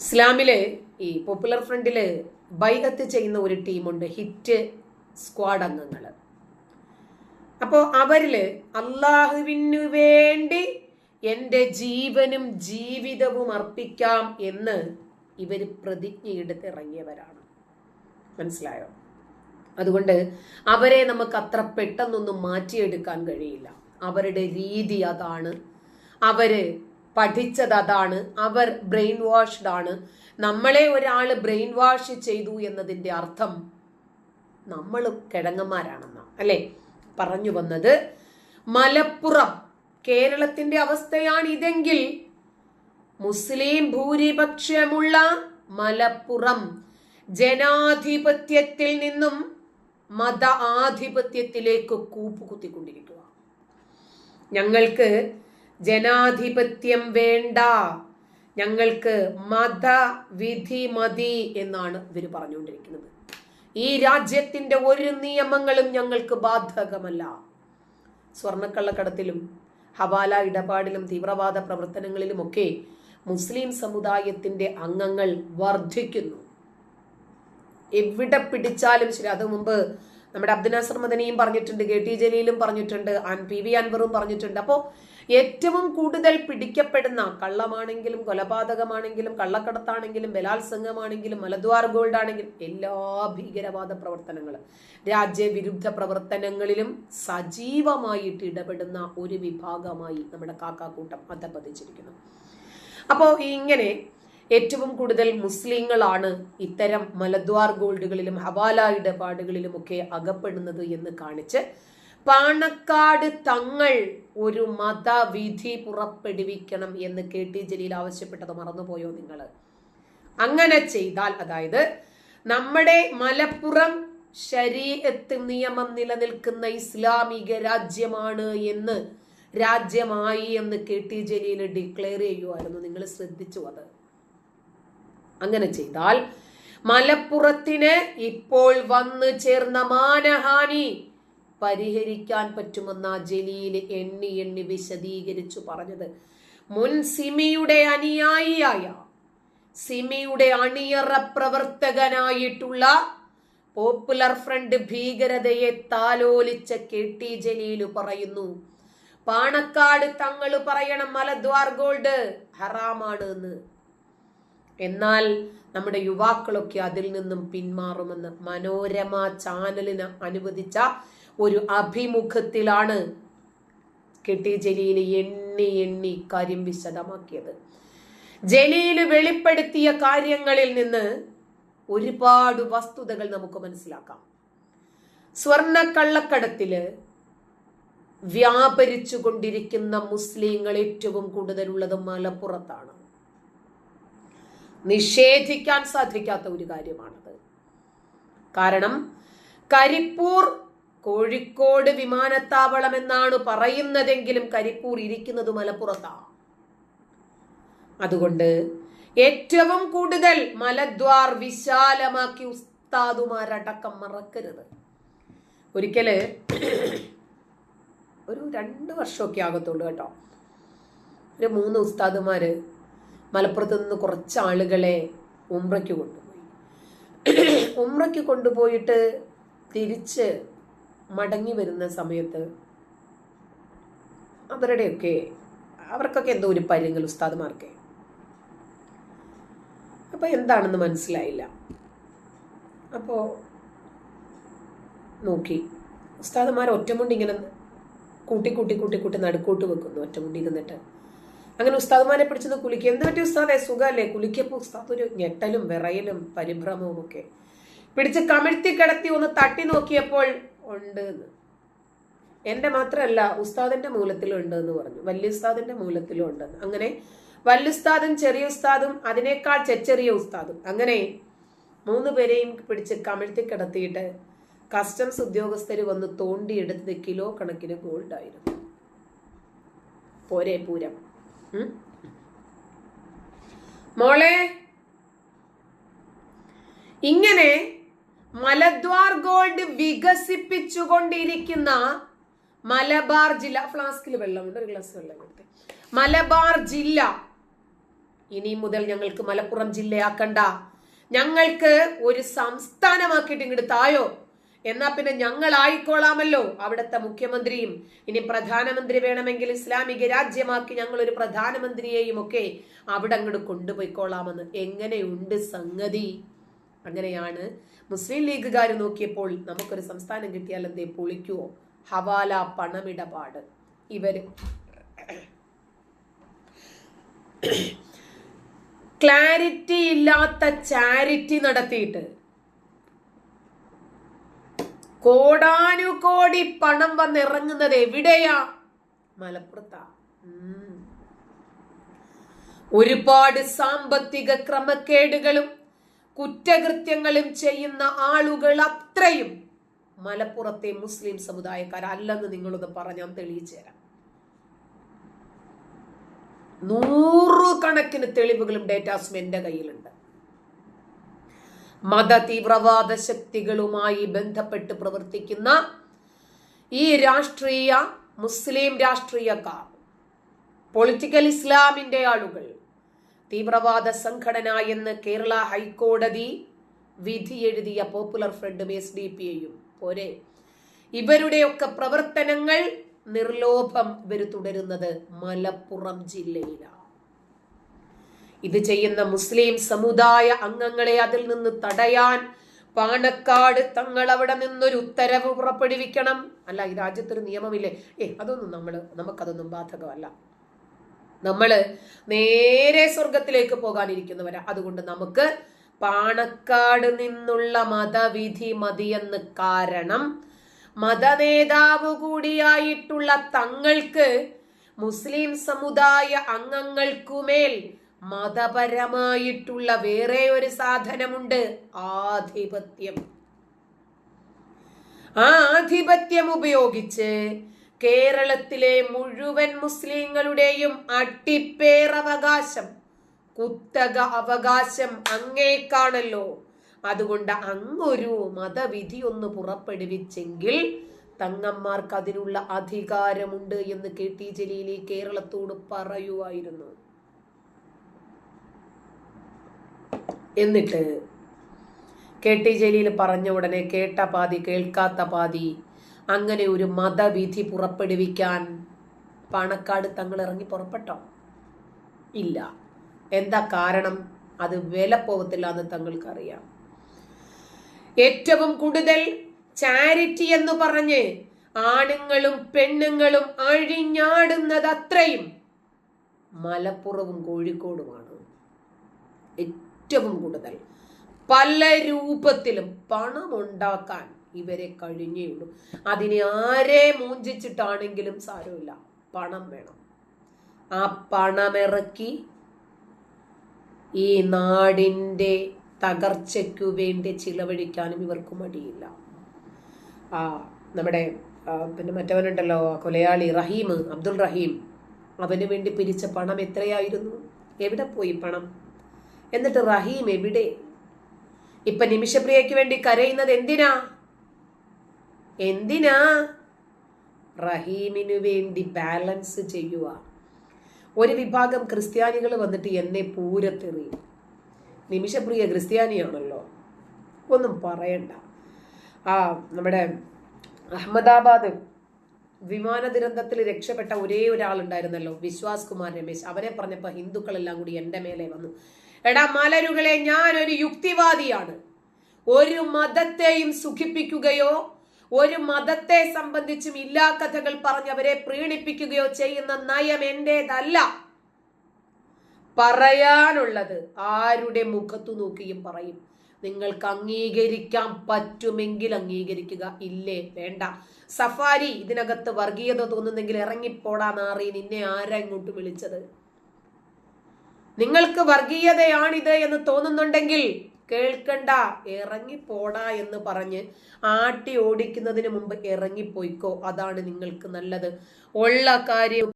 ഇസ്ലാമിൽ ഈ പോപ്പുലർ ഫ്രണ്ടിൽ ബൈഹത്ത് ചെയ്യുന്ന ഒരു ടീമുണ്ട് ഹിറ്റ് സ്ക്വാഡ് അംഗങ്ങൾ അപ്പോൾ അവരിൽ അള്ളാഹുവിനു വേണ്ടി എന്റെ ജീവനും ജീവിതവും അർപ്പിക്കാം എന്ന് ഇവർ പ്രതിജ്ഞയെടുത്ത് ഇറങ്ങിയവരാണ് മനസ്സിലായോ? അതുകൊണ്ട് അവരെ നമുക്ക് അത്ര പെട്ടെന്നൊന്നും മാറ്റിയെടുക്കാൻ കഴിയില്ല. അവരുടെ രീതി അതാണ്. അവർ പഠിച്ചത് അതാണ് അവർ ബ്രെയിൻ വാഷ്ഡ് ആണ്. നമ്മളെ ഒരാൾ ബ്രെയിൻ വാഷ് ചെയ്തു എന്നതിന്റെ അർത്ഥം നമ്മൾ കിഴങ്ങന്മാരാണെന്ന അല്ലേ? പറഞ്ഞു വന്നത് മലപ്പുറം. കേരളത്തിന്റെ അവസ്ഥയാണ് ഇതെങ്കിൽ മുസ്ലിം ഭൂരിപക്ഷമുള്ള മലപ്പുറം ജനാധിപത്യത്തിൽ നിന്നും മത ആധിപത്യത്തിലേക്ക് കൂപ്പുകുത്തിക്കൊണ്ടിരിക്കുക. ഞങ്ങൾക്ക് ജനാധിപത്യം വേണ്ട. ഞങ്ങൾക്ക് മതവിധി മതി എന്നാണ് ഇവർ പറഞ്ഞുകൊണ്ടിരിക്കുന്നത്. ഈ രാജ്യത്തിന്റെ ഒരു നിയമങ്ങളും ഞങ്ങൾക്ക് ബാധകമല്ല. സ്വർണക്കള്ളക്കടത്തിലും ഹവാല ഇടപാടിലും തീവ്രവാദ പ്രവർത്തനങ്ങളിലുമൊക്കെ മുസ്ലിം സമുദായത്തിന്റെ അംഗങ്ങൾ വർദ്ധിക്കുന്നു എവിടെ പിടിച്ചാലും ശരി അത് മുമ്പ് നമ്മുടെ അബ്ദുനാസർ മദനിയും പറഞ്ഞിട്ടുണ്ട് കെ ടി ജലീലും പറഞ്ഞിട്ടുണ്ട് ആൻ പി വി അൻവറും പറഞ്ഞിട്ടുണ്ട്. അപ്പോൾ ഏറ്റവും കൂടുതൽ പിടിക്കപ്പെടുന്ന കള്ളമാണെങ്കിലും കൊലപാതകമാണെങ്കിലും കള്ളക്കടത്താണെങ്കിലും ബലാത്സംഗമാണെങ്കിലും മലദ്വാർ ഗോൾഡ് ആണെങ്കിലും എല്ലാ ഭീകരവാദ പ്രവർത്തനങ്ങളും രാജ്യവിരുദ്ധ പ്രവർത്തനങ്ങളിലും സജീവമായിട്ട് ഇടപെടുന്ന ഒരു വിഭാഗമായി നമ്മുടെ കാക്കാക്കൂട്ടം അധപ്പതിച്ചിരിക്കുന്നു അപ്പോൾ ഇങ്ങനെ ഏറ്റവും കൂടുതൽ മുസ്ലിങ്ങളാണ് ഇത്തരം മലദ്വാർ ഗോൾഡുകളിലും ഹവാല ഇടപാടുകളിലുമൊക്കെ അകപ്പെടുന്നത് എന്ന് കാണിച്ച് പാണക്കാട് തങ്ങൾ ഒരു മതവിധി പുറപ്പെടുവിക്കണം എന്ന് കെ ടി ജലീൽ ആവശ്യപ്പെട്ടത് മറന്നുപോയോ നിങ്ങൾ അങ്ങനെ ചെയ്താൽ അതായത് നമ്മുടെ മലപ്പുറം ശരീരത്ത് നിയമം നിലനിൽക്കുന്ന ഇസ്ലാമിക രാജ്യമാണ് എന്ന് രാജ്യമായി എന്ന് കെ ടി ജലീൽ ഡിക്ലെയർ ചെയ്യുമായിരുന്നു നിങ്ങൾ ശ്രദ്ധിച്ചു അത്. അങ്ങനെ ചെയ്താൽ മലപ്പുറത്തിന് ഇപ്പോൾ വന്നു ചേർന്ന മാനഹാനി പരിഹരിക്കാൻ പറ്റുമെന്ന ജലീൽ എണ്ണി എണ്ണി വിശദീകരിച്ചു പറഞ്ഞത്. മുൻ സിമിയുടെ അനുയായിയായ സിമിയുടെ അണിയറ പ്രവർത്തകനായിട്ടുള്ള പോപ്പുലർ ഫ്രണ്ട് ഭീകരതയെ താലോലിച്ച കെ ടി ജലീൽ പറയുന്നു. പാണക്കാട് തങ്ങൾ പറയണം മലദ്വാർ ഗോൾഡ് ഹറാമാണ് എന്ന്. എന്നാൽ നമ്മുടെ യുവാക്കളൊക്കെ അതിൽ നിന്നും പിന്മാറുമെന്ന് മനോരമ ചാനലിന് അനുവദിച്ച ഒരു അഭിമുഖത്തിലാണ് കെട്ടി ജലീൽ എണ്ണി എണ്ണി കാര്യം വിശദമാക്കിയത് ജലീൽ വെളിപ്പെടുത്തിയ കാര്യങ്ങളിൽ നിന്ന് ഒരുപാട് വസ്തുതകൾ നമുക്ക് മനസ്സിലാക്കാം. സ്വർണ കള്ളക്കടത്തിൽ വ്യാപരിച്ചു കൊണ്ടിരിക്കുന്ന മുസ്ലിങ്ങൾ ഏറ്റവും കൂടുതലുള്ളത് മലപ്പുറത്താണ്. നിഷേധിക്കാൻ സാധിക്കാത്ത ഒരു കാര്യമാണത്. കാരണം കരിപ്പൂർ കോഴിക്കോട് വിമാനത്താവളം എന്നാണ് പറയുന്നതെങ്കിലും കരിപ്പൂർ ഇരിക്കുന്നത് മലപ്പുറത്താണ് അതുകൊണ്ട് ഏറ്റവും കൂടുതൽ മലദ്വാർ വിശാലമാക്കി ഉസ്താദുമാരടക്കം മറക്കരുത്. ഒരിക്കൽ ഒരു രണ്ട് വർഷമൊക്കെ ആകത്തുള്ളൂ കേട്ടോ. ഒരു മൂന്ന് ഉസ്താദുമാര് മലപ്പുറത്ത് നിന്ന് കുറച്ച് ആളുകളെ ഉമ്രയ്ക്ക് കൊണ്ടുപോയി. ഉമ്രയ്ക്ക് കൊണ്ടുപോയിട്ട് തിരിച്ച് മടങ്ങി വരുന്ന സമയത്ത് അവരുടെയൊക്കെ അവർക്കൊക്കെ എന്തോ ഒരു പല്ലെങ്കിൽ ഉസ്താദ്മാർക്ക്. അപ്പോൾ എന്താണെന്ന് മനസ്സിലായില്ല. അപ്പോൾ നോക്കി. ഉസ്താദ്മാർ ഒറ്റമുണ്ടി ഇങ്ങനെ കൂട്ടി കൂട്ടി കൂട്ടി കൂട്ടി നടുക്കോട്ട് വെക്കുന്നു ഒറ്റമുണ്ടി ഇരുന്നിട്ട് അങ്ങനെ ഉസ്താദ്മാരെ പിടിച്ചത് കുലിക്കുക എന്ത് പറ്റി ഉസ്താദെ? സുഖമല്ലേ കുലിക്കപ്പോൾ ഉസ്താദ് ഒരു ഞെട്ടലും വിറയലും പരിഭ്രമവും ഒക്കെ പിടിച്ച് കമിഴ്ത്തി കിടത്തി ഒന്ന് തട്ടി നോക്കിയപ്പോൾ ഉണ്ട് എന്ന് എന്റെ മാത്രമല്ല ഉസ്താദിന്റെ മൂലത്തിലും ഉണ്ട് എന്ന് പറഞ്ഞു. വലിയ ഉസ്താദിന്റെ മൂലത്തിലും ഉണ്ടെന്ന്. അങ്ങനെ വല്ലുസ്താദും ചെറിയ ഉസ്താദും അതിനേക്കാൾ ചെറിയ ഉസ്താദും. അങ്ങനെ മൂന്ന് പേരെയും പിടിച്ച് കമിഴ്ത്തി കിടത്തിയിട്ട് കസ്റ്റംസ് ഉദ്യോഗസ്ഥർ വന്ന് തോണ്ടിയെടുത്ത് കിലോ കണക്കിന് ഗോൾഡ് ആയിരുന്നു. പോരെ പൂരം? മോളെ ഇങ്ങനെ മലദ്വാർ ഗോൾഡ് വികസിപ്പിച്ചുകൊണ്ടിരിക്കുന്ന മലബാർ ജില്ല ഫ്ലാസ്കിൽ വെള്ളമുണ്ട് ഒരു ഗ്ലാസ് വെള്ളം എടുത്ത്. മലബാർ ജില്ല ഇനി മുതൽ ഞങ്ങൾക്ക് മലപ്പുറം ജില്ലയാക്കണ്ട. ഞങ്ങൾക്ക് ഒരു സംസ്ഥാനമാക്കിയിട്ട് ഇങ്ങോട്ട് തായോ? എന്നാ പിന്നെ ഞങ്ങൾ ആയിക്കോളാമല്ലോ അവിടുത്തെ മുഖ്യമന്ത്രിയും ഇനി പ്രധാനമന്ത്രി വേണമെങ്കിൽ ഇസ്ലാമിക രാജ്യമാക്കി ഞങ്ങൾ ഒരു പ്രധാനമന്ത്രിയെയും ഒക്കെ അവിടെ അങ്ങോട്ട് കൊണ്ടുപോയിക്കോളാമെന്ന്. എങ്ങനെയുണ്ട് സംഗതി? അങ്ങനെയാണ് മുസ്ലിം ലീഗുകാർ നോക്കിയപ്പോൾ നമുക്കൊരു സംസ്ഥാനം കിട്ടിയാൽ എന്തേ പൊളിക്കുവോ? ഹവാല പണമിടപാട്. ഇവർ. ക്ലാരിറ്റി ഇല്ലാത്ത ചാരിറ്റി നടത്തിയിട്ട് കോടാനുകോടി പണം വന്നിറങ്ങുന്നത് എവിടെയാ? മലപ്പുറത്താ. ഒരുപാട് സാമ്പത്തിക ക്രമക്കേടുകളും കുറ്റകൃത്യങ്ങളും ചെയ്യുന്ന ആളുകൾ അത്രയും മലപ്പുറത്തെ മുസ്ലിം സമുദായക്കാരല്ലെന്ന് നിങ്ങളൊന്ന് പറഞ്ഞാൽ തെളിയിച്ചു തരാം. നൂറുകണക്കിന് തെളിവുകളും ഡേറ്റാസും എന്റെ കയ്യിലുണ്ട്. മത തീവ്രവാദ ശക്തികളുമായി ബന്ധപ്പെട്ട് പ്രവർത്തിക്കുന്ന ഈ രാഷ്ട്രീയ മുസ്ലിം രാഷ്ട്രീയക്കാർ പൊളിറ്റിക്കൽ ഇസ്ലാമിന്റെ ആളുകൾ തീവ്രവാദ സംഘടന എന്ന് കേരള ഹൈക്കോടതി വിധി എഴുതിയ പോപ്പുലർ ഫ്രണ്ടും എസ് ഡി പി എയും പോരെ. ഇവരുടെയൊക്കെ പ്രവർത്തനങ്ങൾ നിർലോഭം ഇവർ തുടരുന്നത് മലപ്പുറം ജില്ലയിലാണ് ഇത് ചെയ്യുന്ന മുസ്ലിം സമുദായ അംഗങ്ങളെ അതിൽ നിന്ന് തടയാൻ പാണക്കാട് തങ്ങൾ അവിടെ നിന്നൊരു ഉത്തരവ് പുറപ്പെടുവിക്കണം. അല്ല ഈ രാജ്യത്തൊരു നിയമമില്ലേ? ഏ അതൊന്നും നമ്മൾ നമുക്കതൊന്നും ബാധകമല്ല. നമ്മൾ നേരെ സ്വർഗത്തിലേക്ക് പോകാനിരിക്കുന്നവരാ. അതുകൊണ്ട് നമുക്ക് പാണക്കാട് നിന്നുള്ള മതവിധി മതിയെന്ന് കാരണം മതനേതാവ് കൂടിയായിട്ടുള്ള തങ്ങൾക്ക് മുസ്ലിം സമുദായ അംഗങ്ങൾക്കുമേൽ മതപരമായിട്ടുള്ള വേറെ ഒരു സാധനമുണ്ട്. ആധിപത്യം. ആ ആധിപത്യം ഉപയോഗിച്ച് കേരളത്തിലെ മുഴുവൻ മുസ്ലിങ്ങളുടെയും അട്ടിപ്പേറവകാശം കുത്തക അവകാശം അങ്ങേക്കാണല്ലോ. അതുകൊണ്ട് അങ്ങൊരു മതവിധി ഒന്ന് പുറപ്പെടുവിച്ചെങ്കിൽ തങ്ങന്മാർക്ക് അതിനുള്ള അധികാരമുണ്ട് എന്ന് കെ ടി ജലീലി കേരളത്തോട് പറയുമായിരുന്നു എന്നിട്ട് കെ ടി ജലീൽ പറഞ്ഞ ഉടനെ കേട്ട പാതി കേൾക്കാത്ത പാതി അങ്ങനെ ഒരു മതവിധി പുറപ്പെടുവിക്കാൻ പാണക്കാട് തങ്ങൾ ഇറങ്ങി പുറപ്പെട്ടോ? ഇല്ല. എന്താ കാരണം? അത് വില പോകത്തില്ല എന്ന് തങ്ങൾക്കറിയാം. ഏറ്റവും കൂടുതൽ ചാരിറ്റി എന്ന് പറഞ്ഞ് ആണുങ്ങളും പെണ്ണുങ്ങളും അഴിഞ്ഞാടുന്നത് അത്രയും മലപ്പുറവും കോഴിക്കോടുമാണ്. ഏറ്റവും കൂടുതൽ. പല രൂപത്തിലും പണം ഇവരെ കഴിഞ്ഞേയുള്ളൂ അതിനെ ആരെ മൂഞ്ചിച്ചിട്ടാണെങ്കിലും സാരമില്ല. പണം വേണം. ആ പണമിറക്കി ഈ നാടിന്റെ തകർച്ചയ്ക്കു വേണ്ടി ചിലവഴിക്കാനും ഇവർക്ക് മടിയില്ല. ആ നമ്മുടെ പിന്നെ മറ്റവനുണ്ടല്ലോ കൊലയാളി റഹീം അബ്ദുൾ റഹീം. അവന് വേണ്ടി പിരിച്ച പണം എത്രയായിരുന്നു? എവിടെ പോയി പണം? എന്നിട്ട് റഹീം എവിടെ? ഇപ്പൊ നിമിഷപ്രിയയ്ക്ക് വേണ്ടി കരയുന്നത് എന്തിനാ? എന്തിനാ? റഹീമിനു വേണ്ടി ബാലൻസ് ചെയ്യുക ഒരു വിഭാഗം ക്രിസ്ത്യാനികൾ വന്നിട്ട് എന്നെ പൂരത്തെറിയും. നിമിഷപ്രിയ ക്രിസ്ത്യാനിയാണല്ലോ. ഒന്നും പറയണ്ട. ആ നമ്മുടെ അഹമ്മദാബാദ് വിമാന ദുരന്തത്തിൽ രക്ഷപ്പെട്ട ഒരേ ഒരാളുണ്ടായിരുന്നല്ലോ വിശ്വാസ് കുമാർ രമേശ്. അവനെ പറഞ്ഞപ്പോൾ ഹിന്ദുക്കളെല്ലാം കൂടി എന്റെ മേലെ വന്നു. എടാ മലരുകളെ ഞാൻ ഒരു യുക്തിവാദിയാണ്. ഒരു മതത്തെയും സുഖിപ്പിക്കുകയോ ഒരു മതത്തെ സംബന്ധിച്ചും ഇല്ലാ കഥകൾ പറഞ്ഞ് അവരെ പ്രീണിപ്പിക്കുകയോ ചെയ്യുന്ന നയം എന്റേതല്ല. പറയാനുള്ളത് ആരുടെ മുഖത്തു നോക്കിയും പറയും. നിങ്ങൾക്ക് അംഗീകരിക്കാൻ പറ്റുമെങ്കിൽ അംഗീകരിക്കുക. ഇല്ലേ? വേണ്ട. സഫാരി ഇതിനകത്ത് വർഗീയത തോന്നുന്നെങ്കിൽ ഇറങ്ങിപ്പോടാ നാറി. നിന്നെ ആരാ ഇങ്ങോട്ട് വിളിച്ചത്? നിങ്ങൾക്ക് വർഗീയതയാണിത് എന്ന് തോന്നുന്നുണ്ടെങ്കിൽ കേൾക്കണ്ട ഇറങ്ങിപ്പോടാ എന്ന് പറഞ്ഞ് ആട്ടി ഓടിക്കുന്നതിന് മുമ്പ് ഇറങ്ങിപ്പോയിക്കോ? അതാണ് നിങ്ങൾക്ക് നല്ലത്. ഉള്ള കാര്യം